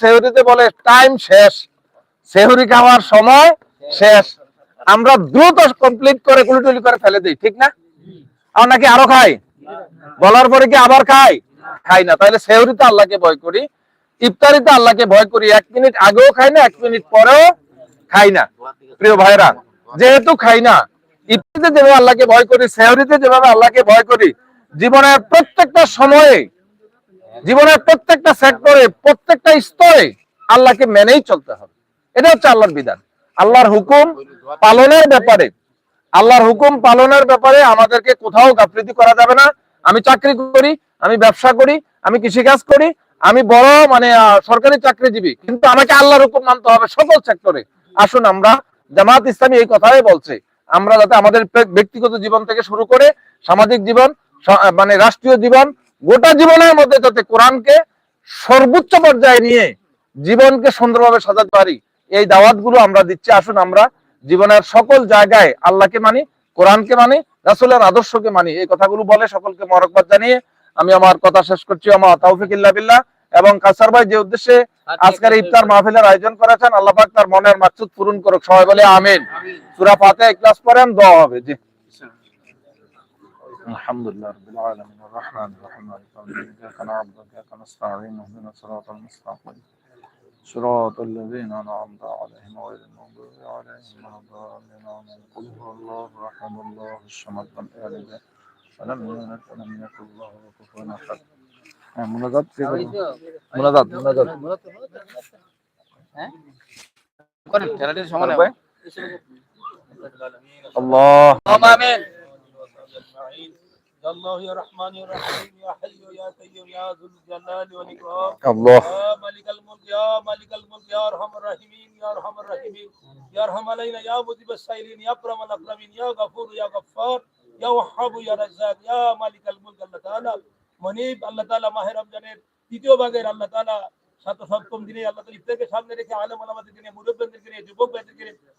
সেহরিতে বলে টাইম শেষ। সেহরি খাওয়ার সময় শেষ। আমরা দ্রুত কমপ্লিট করে কুলিটুলি করে ফেলে দিই, ঠিক না? আর নাকি আরও খাই? বলার পরে কি আবার খাই? খাই না। তাহলে সেহরিতে আল্লাহকে ভয় করি, ইফতারিতে আল্লাহকে ভয় করি। এক মিনিট আগেও খাই না, এক মিনিট পরেও খাই না, প্রিয় ভাইরা যেহেতু খাই না, ইফতারিতে যেভাবে আল্লাহকে ভয় করি, সেহরিতে যেভাবে আল্লাহকে ভয় করি, জীবনের প্রত্যেকটা সময়ে জীবনের প্রত্যেকটা সেক্টরে প্রত্যেকটা স্তরে আল্লাহকে মেনেই চলতে হবে। এটা হচ্ছে আল্লাহর বিধান। আল্লাহর হুকুম পালনের ব্যাপারে, আল্লাহর হুকুম পালনের ব্যাপারে আমাদেরকে কোথাও গাফলিতি করা যাবে না। আমি চাকরি করি, আমি ব্যবসা করি, আমি কৃষিকাজ করি, আমি বড় মানে সরকারি চাকরিজীবী। কিন্তু আমাকে আল্লাহর হুকুম মানতে হবে সকল সেক্টরে আসুন আমরা জামাত ইসলামী এই কথাই বলছে। আমরা যাতে আমাদের ব্যক্তিগত জীবন থেকে শুরু করে সামাজিক জীবন মানে রাষ্ট্রীয় জীবন গোটা জীবনের মধ্যে যাতে কোরআনকে সর্বোচ্চ পর্যায়ে নিয়ে জীবনকে সুন্দরভাবে সাজাতে পারি এই দাওয়াতগুলো আমরা দিচ্ছি। আসুন আমরা জীবনের সকল জায়গায় আল্লাহকে মানি কোরআনকে মানি রাসুলের আদর্শকে মানি। এই কথাগুলো বলে সকলকে মরকবাদ জানিয়ে আমি আমার কথা শেষ করছি। আমার তৌফিক ইল্লা বিল্লাহ। এবং কাসার ভাই যে উদ্দেশ্যে আজকের ইফতার মাহফিলের আয়োজন করেছেন আল্লাহ পাক তার মনের মাকসুদ পূরণ করুক সবাই বলে আমিন। সূরা ফাতিহা ক্লাস পড়েন দোয়া হবে। জি। الحمد لله رب العالمين الرحمن الرحيم مالك يوم الدين اياك نعبد واياك نستعين اهدنا الصراط المستقيم صراط الذين انعمت عليهم غير المغضوب عليهم ولا الضالين آمين قل هو الله احد الله الصمد لم يلد ولم يولد ولم يكن له كفوا احد হ্যাঁ মুনাজাত কে করবে? মুনাজাত মুনাজাত হ্যাঁ করেন চ্যানেলের সমান করবে? আল্লাহ আমিন يا الله يا رحمن يا رحيم يا حي يا قيوم يا ذو الجلال والإكرام আল্লাহ يا مالك الملك يا مالك الملك يا أرحم الراحمين يا أرحم الراحمين يا أرحم علينا يا مجيب السائلين يا أكرم الأكرمين يا غفور يا غفار يا وهاب يا رزاق يا مالك الملك الله تعالى মনিব আল্লাহ তাআলা মাহে রমজানের তৃতীয় ভাগের আল্লাহ তাআলা সাত সপ্তম দিনে আল্লাহ তাআলা ইফতারকে সামনে রেখে আলেম ওলামাদেরকে নিয়ে মুরব্বিদেরকে নিয়ে যুবক ভাইদেরকে নিয়ে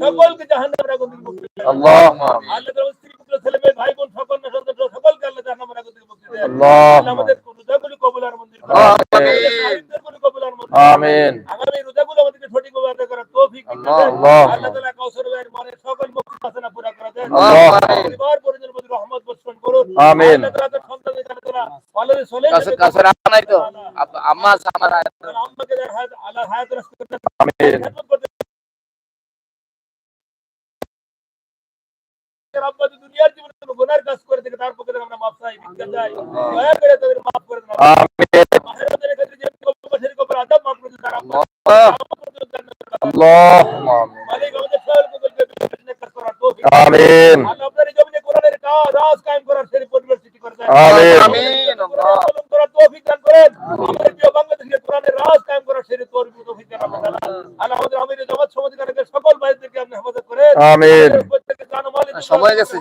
সকলকে জাহান্নামের আগুন থেকে মুক্তি দেন আল্লাহ আল্লাহ তাআলা স্ত্রী পুত্র ছেলে মেয়ে ভাই বোন সকল সন্তান সকলকে আল্লাহ জাহান্নামের আগুন থেকে মুক্তি দেন আল্লাহ আমাদের রোজাগুলো কবুল আর মঞ্জুর করুন। আমিন। আমিন। আগামী রোজাগুলো আমাদেরকে সঠিক ভাবে আদায় করার তৌফিক দিন। আল্লাহ। আল্লাহ তাআলা কাউসার ভাইয়ের মনে সকল মুক্তি বাসনা পুরা করে দেন। আল্লাহ। পরিবার পরিজনের প্রতি রহমত বর্ষণ করুন। আমিন। আল্লাহ তাআলা সন্তানদের কাছে অলরেডি চলে কাছে কাছে রাখা নাই তো। আম্মা সামারা আল্লাহ হায়াত রাখুন আমিন। তার আব্বা করে থাকে করে রাজ কায়েম করার সেই পরিবেশ করে দেন। আমিন। করার তৌফিক দান করেন। আমাদের প্রিয় বাংলাদেশে কোরআনের রাজ কায়েম ভাইদেরকে আপনি হেফাজত করেন। সময় গেছে।